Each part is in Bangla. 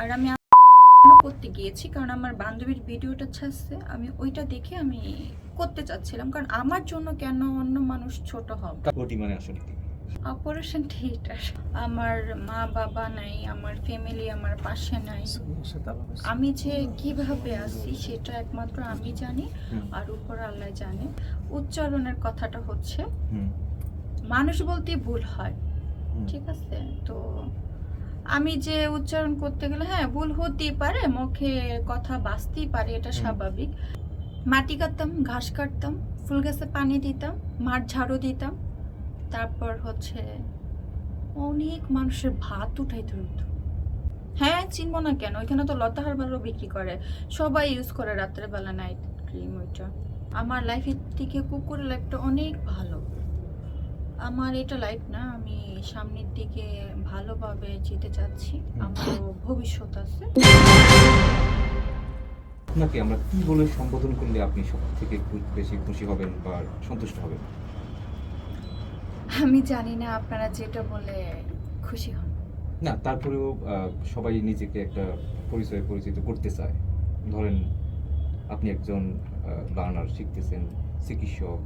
আর আমি করতে গিয়েছি? কারণ আমার বান্ধবীর ভিডিওটা ছাড়ছে। আমি ওইটা দেখে আমি করতে চাচ্ছিলাম। কারণ আমার জন্য কেন অন্য মানুষ ছোট হবে? ওটি মানে আসলে অপারেশন থিয়েটার আমার মা বাবা নাই আমার ফ্যামিলি আমার পাশে নাই। আমি যে কীভাবে আছি সেটা একমাত্র আমি জানি আর উপর আল্লাহ জানে। উচ্চারণের কথাটা হচ্ছে মানুষ বলতে ভুল হয়। ঠিক আছে? তো আমি যে উচ্চারণ করতে গেলে হ্যাঁ ভুল হতেই পারে মুখে কথা বাঁচতেই পারে এটা স্বাভাবিক। মাটি কাটতাম ঘাস কাটতাম ফুল গাছে পানি দিতাম মাঠ ঝাড়ু দিতাম। তারপর হচ্ছে অনেক মানুষের ভাত উঠাইতে হতো হ্যাঁ চিনবো না কেন ওইখানে তো লতা হারবারও বিক্রি করে। সবাই ইউজ করে রাত্রেবেলা নাইট ক্রিম ওইটা। আমার লাইফের থেকে কুকুরের লাইফটা অনেক ভালো। আমার এটা লাইফ না আমি সামনের দিকে ভালোভাবে যেতে চাচ্ছি আমার ভবিষ্যৎ আছে। আপনাকে আমরা কি বলে সম্বোধন করলে আপনি সব থেকে বেশি খুশি হবেন বা সন্তুষ্ট হবেন? আমি জানি না আপনারা যেটা বলে খুশি হন। না তারপরেও সবাই নিজেকে একটা পরিচয় পরিচিত করতে চায়। ধরেন আপনি একজন বার্নার শিখতেছেন চিকিৎসক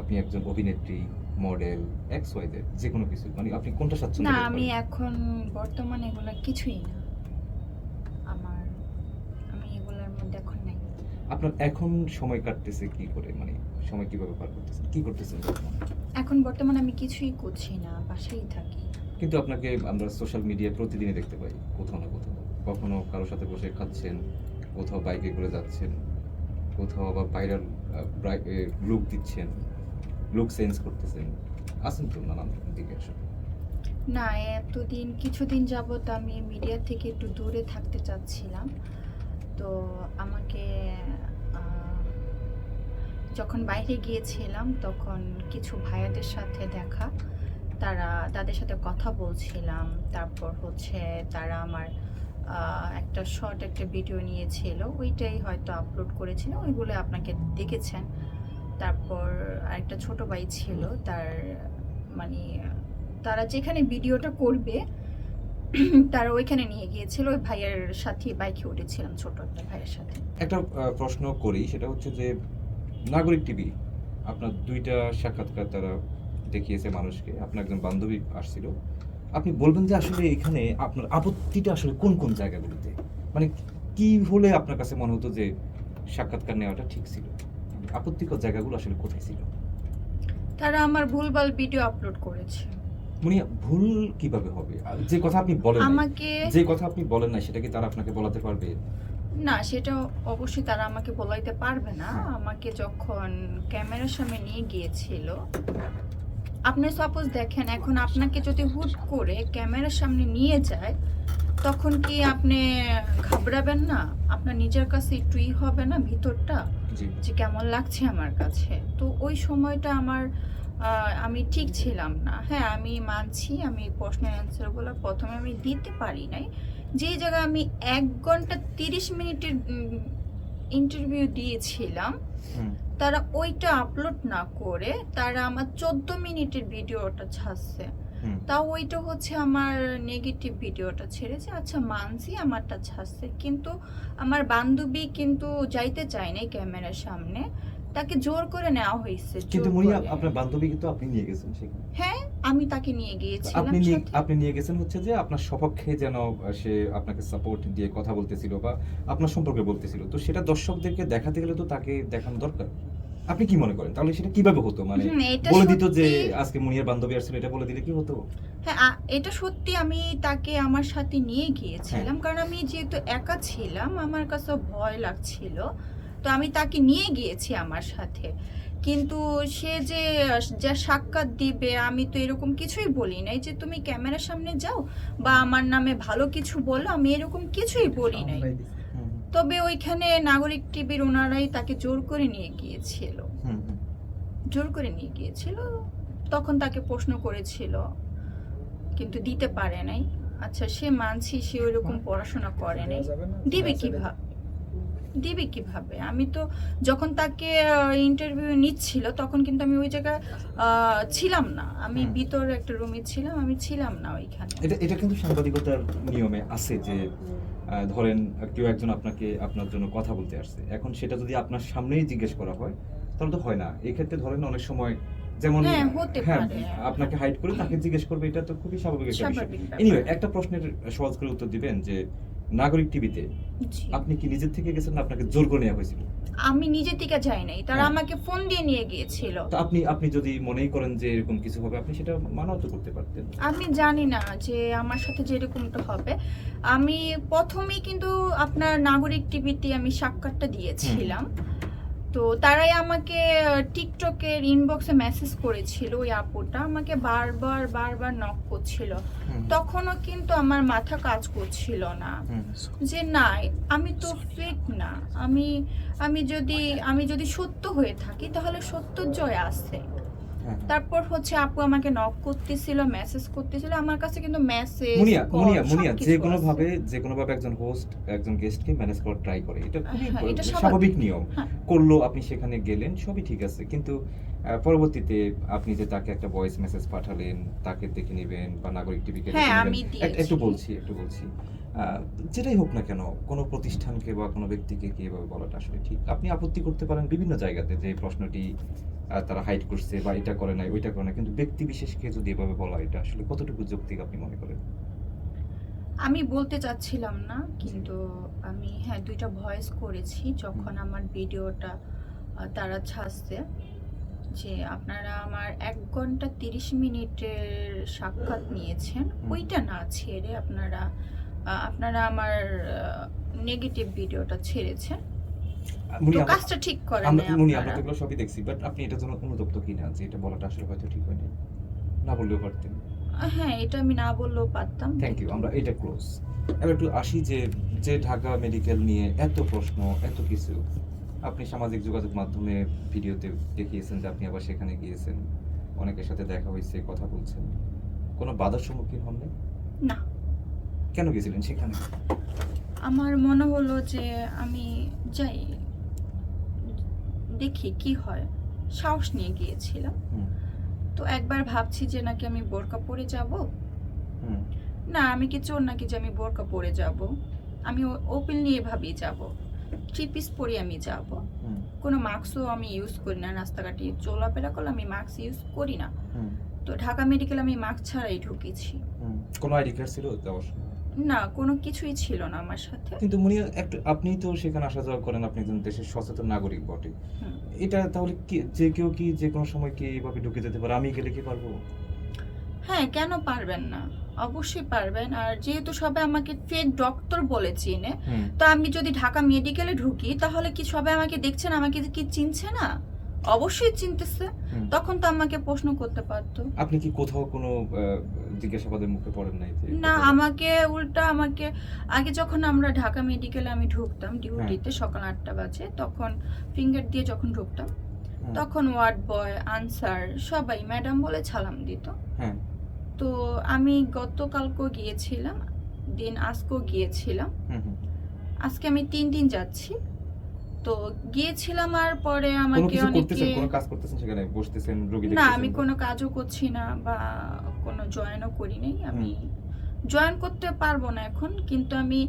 আপনি একজন অভিনেত্রী মডেল এক্স ওয়াই জেড যে কোনো কিছু মানে আপনি কোনটা স্বাচ্ছন্দ্য না আমি এখন বর্তমানে এগুলো কিছুই না। আমার আমি এগুলোর মধ্যে এখন নাই। আপনার এখন সময় কাটতেছে কি করে? মানে সময় কীভাবে পার করতেছেন? কি করতেছেন এখন বর্তমানে আমি কিছুই করছি না বাসায় থাকি। কিন্তু আপনাকে আমরা সোশ্যাল মিডিয়ায় প্রতিদিনই দেখতে পাই কোথাও না কোথাও। কখনো কারোর সাথে বসে খাচ্ছেন কোথাও বাইকে করে যাচ্ছেন কোথাও আবার ভাইরাল লুক দিচ্ছেন। লুক চেঞ্জ করতেছেন আছেন তো, নানান দিকে আসলে না, এতদিন, কিছুদিন যাবত আমি মিডিয়া থেকে একটু দূরে থাকতে চাচ্ছিলাম। তো আমাকে যখন বাইরে গিয়েছিলাম, তখন কিছু ভাইয়াদের সাথে দেখা। তারা, তাদের সাথে কথা বলছিলাম। তারপর হচ্ছে তারা আমার একটা শর্ট একটা ভিডিও নিয়েছিল। ওইটাই হয়তো আপলোড করেছিল। ওইগুলো আপনাকে দেখেছেন। তারপর আরেকটা ছোট ভাই ছিল, তার মানে তারা যেখানে ভিডিওটা করবে, তারা ওইখানে নিয়ে গিয়েছিল, ওই ভাইয়ের সাথে বাইকে উঠেছিলাম, ছোট একটা ভাইয়ের সাথে। একটা প্রশ্ন করি, সেটা হচ্ছে যে নাগরিক টিভি, আপনার দুইটা সাক্ষাৎকার তারা দেখিয়েছে মানুষকে, আপনার একজন বান্ধবী আসছিল। আপনি বলবেন যে আসলে এখানে আপনার আপত্তিটা আসলে কোন কোন জায়গাগুলিতে? মানে কি হলে আপনার কাছে মনে হতো যে সাক্ষাৎকার নেওয়াটা ঠিক ছিল? আপত্তিকর জায়গাগুলো আসলে কোথায় ছিল? তারা আমার ভুলভাল ভিডিও আপলোড করেছে। মানে ভুল কীভাবে হবে? যে কথা আপনি বলেন আমাকে যে কথা আপনি বলেন না সেটা কি তারা আপনাকে বলাতে পারবে? না সেটা অবশ্যই তারা আমাকে বলাইতে পারবে না। হ্যাঁ। আমাকে যখন ক্যামেরার সামনে নিয়ে গিয়েছিল আপনি সাপোজ দেখেন এখন আপনাকে যদি হুট করে ক্যামেরার সামনে নিয়ে যায় তখন কি আপনি ঘাবড়াবেন না? আপনার নিজের কাছে একটু ই হবে না ভিতরটা? যে কেমন লাগছে আমার কাছে? তো ওই সময়টা আমার আমি ঠিক ছিলাম না। হ্যাঁ আমি মানছি আমি প্রশ্নের অ্যান্সারগুলো প্রথমে আমি দিতে পারি নাই। যে জায়গায় আমি এক ঘণ্টা তিরিশ মিনিটের ইন্টারভিউ দিয়েছিলাম তারা ওইটা আপলোড না করে তারা আমার চোদ্দ মিনিটের ভিডিওটা ছাড়ছে। তাও ওইটা হচ্ছে আমার নেগেটিভ ভিডিওটা ছেড়েছে আচ্ছা মানছি আমারটা ছাড়ছে। কিন্তু আমার বান্ধবী কিন্তু যাইতে চায় নাই ক্যামেরার সামনে। তাকে জোর করে নেওয়া হয়েছে কিন্তু মনি আপনার বান্ধবী কিন্তু আপনি নিয়ে গেছেন সেখানে। হ্যাঁ আমি তাকে নিয়ে গিয়েছিলাম আপনি আপনি নিয়ে গেছেন হচ্ছে যে আপনার সপক্ষে যেন সে আপনাকে সাপোর্ট দিয়ে কথা বলতেছিল বা আপনার সম্পর্কে বলতেছিল। তো সেটা দর্শকদেরকে দেখাতে গেলে তো তাকে দেখানো দরকার। আপনি কি মনে করেন? তাহলে সেটা কীভাবে হতো? মানে এটা বলে দিত যে সত্যি- আজকে মুনিয়ার বান্ধবী আসছিল এটা বলে দিলে কি হতো? হ্যাঁ এটা সত্যি আমি তাকে আমার সাথে নিয়ে গিয়েছিলাম। হ্যাঁ। কারণ আমি যেহেতু একা ছিলাম আমার কাছে ভয় লাগছিল। তো আমি তাকে নিয়ে গিয়েছি আমার সাথে। কিন্তু সে যে যা সাক্ষাৎ দিবে আমি তো এরকম কিছুই বলি নাই যে তুমি ক্যামেরার সামনে যাও বা আমার নামে ভালো কিছু বলো। আমি এরকম কিছুই বলি নাই। তবে ওইখানে নাগরিক টিভির ওনারাই তাকে জোর করে নিয়ে গিয়েছিল। জোর করে নিয়ে গিয়েছিল তখন তাকে প্রশ্ন করেছিল কিন্তু দিতে পারে নাই। আচ্ছা সে মানছি সে ওইরকম পড়াশোনা করে নাই। দিবে কীভাবে? দিবে কীভাবে? আমি তো যখন তাকে ইন্টারভিউ নিচ্ছিল তখন কিন্তু আমি ওই জায়গায় ছিলাম না। আমি। ভিতরে একটা রুমে ছিলাম আমি ছিলাম না ওইখানে। এটা এটা কিন্তু সাংবাদিকতার নিয়মে আছে যে ধরেন কেউ একজন আপনাকে আপনার জন্য কথা বলতে আসছে। এখন সেটা যদি আপনার সামনেই জিজ্ঞেস করা হয় তাহলে তো হয় না। এক্ষেত্রে ক্ষেত্রে ধরেন অনেক সময় যেমন হ্যাঁ, হ্যাঁ। আপনাকে হাইট করে তাকে জিজ্ঞেস করবে এটা তো খুবই স্বাভাবিক একটা বিষয়। এনিওয়ে একটা প্রশ্নের সহজ করে উত্তর দিবেন যে নাগরিক টিভিতে আপনি কি নিজের থেকে গেছেন না আপনাকে জোর করে নেওয়া হয়েছিল? আমি নিজে থেকে যাই নাই তারা হ্যাঁ। আমাকে ফোন দিয়ে নিয়ে গিয়েছিল। তো আপনি আপনি যদি মনেই করেন যে এরকম কিছু হবে আপনি সেটা মানাও তো করতে পারতেন। আমি জানি না যে আমার সাথে যেরকমটা হবে। আমি প্রথমেই কিন্তু আপনার নাগরিক টিভিতে আমি সাক্ষাৎটা দিয়েছিলাম। তো তারাই আমাকে টিকটকের ইনবক্সে মেসেজ করেছিল ওই আপুটা আমাকে বারবার বারবার নক করছিল। তখনও কিন্তু আমার মাথা কাজ করছিল না। যে না আমি তো ফেক না। আমি আমি যদি আমি যদি সত্য হয়ে থাকি তাহলে সত্য জয় আছে। তারপর হচ্ছে আপু আমাকে নক করতেছিল মেসেজ করতেছিল আমার কাছে কিন্তু মেসেজ মুনিয়া মুনিয়া মুনিয়া যে কোনো ভাবে যে কোনো ভাবে একজন হোস্ট একজন গেস্টকে ম্যানেজ করার ট্রাই করে। এটা খুবই হ্যাঁ, এটা স্বাভাবিক। নিয়ম। হ্যাঁ। করল আপনি সেখানে গেলেন সবই ঠিক আছে। কিন্তু পরবর্তীতে আপনি যে তাকে একটা ভয়েস মেসেজ পাঠালেন তাকে দেখে নেবেন বা নাগরিক টিভিকে হ্যাঁ, আমি একটু বলছি একটু বলছি। যেটাই হোক না কেন কোনো প্রতিষ্ঠানকে বা কোনো ব্যক্তিকে কি এভাবে বলাটা আসলে ঠিক? আপনি আপত্তি করতে পারেন বিভিন্ন জায়গাতে যে প্রশ্নটি তারা হাইড করছে বা এটা করে নাই ওইটা করে না কিন্তু ব্যক্তি বিশেষকে যদি এভাবে বলা এটা আসলে কতটুকু যৌক্তিক আপনি মনে করেন? আমি বলতে চাচ্ছিলাম না কিন্তু আমি হ্যাঁ দুইটা ভয়েস করেছি যখন আমার ভিডিওটা তারা ছাড়ছে যে আপনারা আমার এক ঘণ্টা তিরিশ মিনিটের সাক্ষাৎ নিয়েছেন ওইটা না ছেড়ে আপনারা আপনারা আমার নেগেটিভ ভিডিওটা ছেড়েছেন। কাজটা ঠিক করেন মুনি আমরা তো এগুলো সবই দেখছি বাট আপনি এটার জন্য অনুতপ্ত কিনা যে এটা বলাটা আসলে হয়তো ঠিক হয়নি? না বললেও পারতেন। হ্যাঁ এটা আমি না বললেও পারতাম। থ্যাংক ইউ আমরা এটা ক্লোজ এবার একটু আসি যে যে ঢাকা মেডিকেল নিয়ে এত প্রশ্ন এত কিছু। আপনি সামাজিক যোগাযোগ মাধ্যমে ভিডিওতে দেখিয়েছেন যে আপনি আবার সেখানে গিয়েছেন। অনেকের সাথে দেখা হয়েছে কথা বলছেন। কোনো বাধার সম্মুখীন হননি? না। কেন গেছিলেন সেখানে? আমার মনে হলো যে আমি যাই দেখি কি হয়। সাহস নিয়ে গিয়েছিলাম। তো একবার ভাবছি যে নাকি আমি বোরকা পরে যাব। না আমি কি চোর নাকি যে আমি বোরকা পরে যাব। আমি ওপেন নিয়ে ভাবি যাব। থ্রি পিস পরে আমি যাব। কোনো মাস্কও আমি ইউজ করি না। রাস্তাঘাটে চলাফেরা করলে আমি মাস্ক ইউজ করি না। তো ঢাকা মেডিকেল আমি মাস্ক ছাড়াই ঢুকেছি। কোনো আইডি কার্ড ছিল সময় না কোনো কিছুই ছিল না আমার সাথে। কিন্তু মুনি একটু আপনি তো সেখানে আসা যাওয়া করেন আপনি একজন দেশের সচেতন নাগরিক বটে। এটা তাহলে কি যে কেউ কি যে কোনো সময় কি এইভাবে ঢুকে যেতে পারে? আমি গেলে কি পারব? হ্যাঁ কেন পারবেন না? অবশ্যই পারবেন। আর যেহেতু সবাই আমাকে ফেক ডক্টর বলে চিনে তো আমি যদি ঢাকা মেডিকেলে ঢুকি তাহলে কি সবাই আমাকে দেখছেন আমাকে কি চিনছে না? অবশ্যই চিনতেছে। তখন তো আমাকে প্রশ্ন করতে পারতো। আপনি কি কোথাও কোনো জিজ্ঞাসাবাদের মুখে পড়েন নাই না আমাকে উল্টা আমাকে আগে যখন আমরা ঢাকা মেডিকেলে আমি ঢুকতাম ডিউটিতে সকাল আটটা বাজে তখন ফিঙ্গার দিয়ে যখন ঢুকতাম তখন ওয়ার্ড বয় আনসার সবাই ম্যাডাম বলে সালাম দিত। হ্যাঁ। তো আমি গতকালকেও গিয়েছিলাম দিন আজকেও গিয়েছিলাম। আজকে আমি তিন দিন যাচ্ছি। তো গিয়েছিলাম আর পরে আমাকে অনেকে কোনো কাজ করতেছেন সেখানে? বসতেছেন রোগী না আমি কোনো কাজও করছি না বা কোনো জয়েনও করি নাই আমি জয়েন করতে পারব না এখন কিন্তু আমি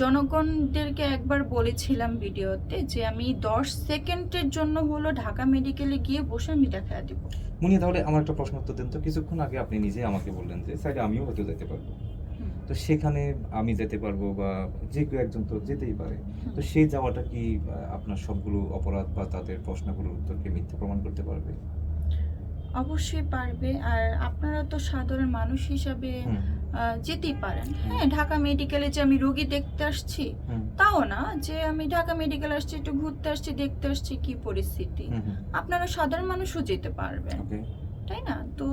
জনগণদেরকে একবার বলেছিলাম ভিডিওতে যে আমি দশ সেকেন্ডের জন্য হলো ঢাকা মেডিকেলে গিয়ে বসে আমি দেখা দিব। মুনি তাহলে আমার একটা প্রশ্ন উত্তর দেন তো। কিছুক্ষণ আগে আপনি নিজে আমাকে বললেন যে সাইডে আমিও হয়তো যেতে পারব। তো সেখানে আমি যেতে পারব বা যে কেউ একজন তো যেতেই পারে। তো সেই যাওয়াটা কি আপনার সবগুলো অপরাধ বা তাদের প্রশ্নগুলোর উত্তরকে মিথ্যা প্রমাণ করতে পারবে? অবশ্যই পারবে। আর আপনারা তো সাধারণ মানুষ হিসাবে যেতেই পারেন। হ্যাঁ ঢাকা মেডিকেলে যে আমি রোগী দেখতে আসছি তাও না যে আমি ঢাকা মেডিকেল আসছি একটু ঘুরতে আসছি দেখতে আসছি কি পরিস্থিতি। আপনারা সাধারণ মানুষও যেতে পারবেন। তাই না? তো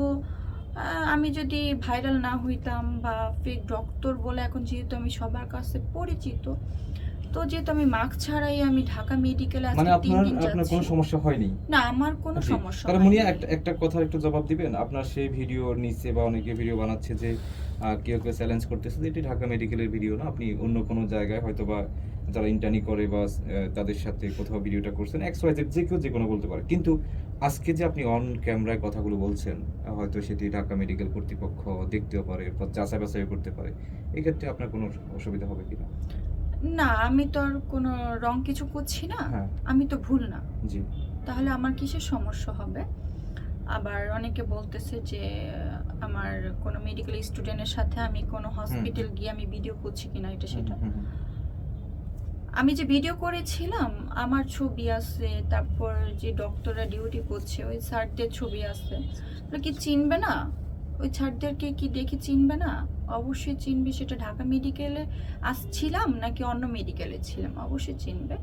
আমি যদি ভাইরাল না হইতাম বা ফেক ডক্টর বলে এখন যেহেতু আমি সবার কাছে পরিচিত তো যেহেতু আমি মাস্ক ছাড়াই আমি ঢাকা মেডিকেলে মানে আপনার আপনার কোনো সমস্যা হয়নি? না আমার কোনো সমস্যা তাহলে মুনিয়া একটা একটা কথার একটু জবাব দিবেন? আপনার সেই ভিডিওর নিচে বা অনেকে ভিডিও বানাচ্ছে যে কেউ কেউ চ্যালেঞ্জ করতেছে যে এটি ঢাকা মেডিকেলের ভিডিও না? আপনি অন্য কোনো জায়গায় হয়তো বা যারা ইন্টার্নি করে বা তাদের সাথে কোথাও ভিডিওটা করছেন এক্স ওয়াই জেড যে কেউ যে কোনো বলতে পারে। কিন্তু আজকে যে আপনি অন ক্যামেরায় কথাগুলো বলছেন হয়তো সেটি ঢাকা মেডিকেল কর্তৃপক্ষ দেখতেও পারে বা যাচাই বাছাই করতে পারে এক্ষেত্রে আপনার কোনো অসুবিধা হবে কিনা? না আমি তো আর কোনো রং কিছু করছি না। হ্যাঁ। আমি তো ভুল না। জি। তাহলে আমার কিসের সমস্যা হবে? আবার অনেকে বলতেছে যে আমার কোনো মেডিকেল স্টুডেন্টের সাথে আমি কোনো হসপিটাল গিয়ে আমি ভিডিও করছি কিনা এটা সেটা। আমি যে ভিডিও করেছিলাম, আমার ছবি আছে, তারপর যে ডক্টররা ডিউটি করছে, ওই স্যারদের ছবি আছে। কি চিনবে না? ওই স্যারদেরকে কি দেখে চিনবে না? অবশ্যই চিনবে, সেটা ঢাকা মেডিকেলে আসছিলাম, নাকি অন্য মেডিকেলে ছিলাম? অবশ্যই চিনবে।